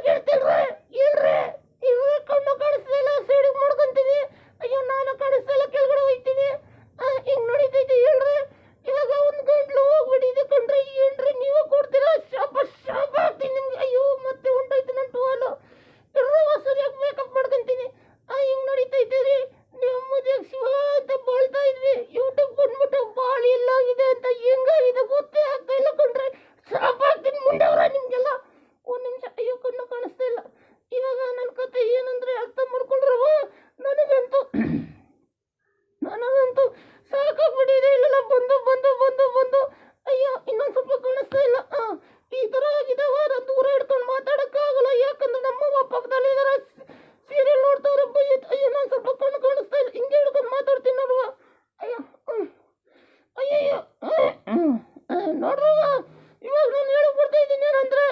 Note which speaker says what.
Speaker 1: quiere que lo. ನನಗಂತೂ ಸಾಕಾಗ್ಬಿಟ್ಟಿದೆ. ಇಲ್ಲ ಬಂದು ಬಂದು ಬಂದು ಬಂದು. ಅಯ್ಯೋ, ಇನ್ನೊಂದು ಸ್ವಲ್ಪ ಕಾಣಿಸ್ತಾ ಇಲ್ಲ. ಈ ಥರ ಆಗಿದೆ. ವಾರ ದೂರ ಹಿಡ್ಕೊಂಡು ಮಾತಾಡೋಕ್ಕಾಗಲ್ಲ. ಯಾಕಂದ್ರೆ ನಮ್ಮ ಪಕ್ಕದಲ್ಲಿ ಇದರ. ಸೀರಿಯಲ್ ನೋಡ್ತಾವ್ರೆ ಬೈಯತ್. ಅಯ್ಯೋ ನಾನು ಸ್ವಲ್ಪ ಕಣ್ಣು ಕಾಣಿಸ್ತಾ ಇಲ್ಲ. ಹಿಂಗೆ ಹಿಡ್ಕೊಂಡು ಮಾತಾಡ್ತೀನಿ ನೋಡುವ. ಅಯ್ಯೋ ಅಯ್ಯಯ್ಯೋ ನೋಡ್ರವ್ವ, ಇವಾಗ ನಾನು ಹೇಳಕ್ ಬರ್ತಾ ಇದ್ದೀನಿ ಏನಂದ್ರೆ